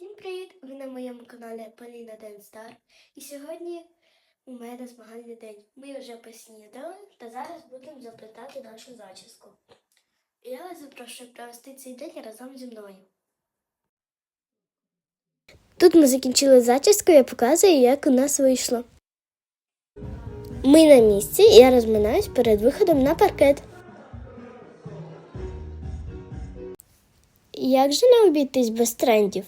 Всім привіт! Ви на моєму каналі Поліна Денстар. І сьогодні у мене змагальний день. Ми вже поснідали та зараз будемо заплетати нашу зачіску. І я вас запрошую провести цей день разом зі мною. Тут ми закінчили зачіску, я показую, як у нас вийшло. Ми на місці, і я розминаюсь перед виходом на паркет. Як же не обійтись без трендів?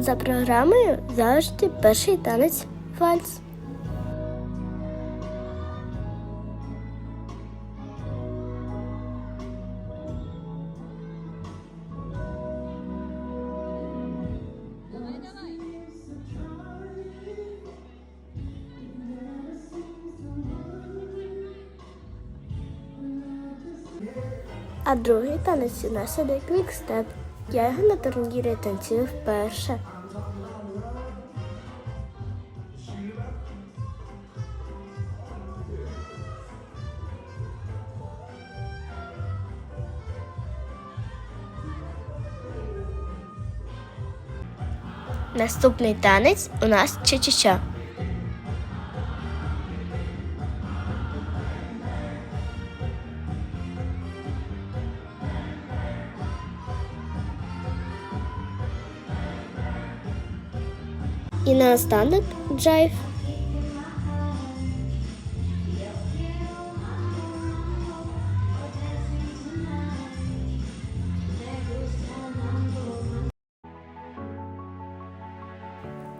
За програмою завжди перший танець вальс. А другий танець у нас іде квікстеп. Я його на турнірі танцюю вперше. Наступний танець у нас ча-ча-ча. І наостанок джайв.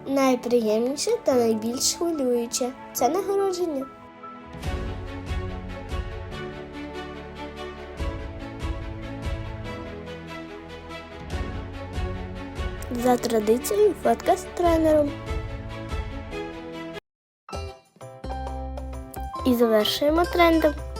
Найприємніше та найбільш хвилююче це нагородження. За традицією фотка з тренером. І завершуємо трендом.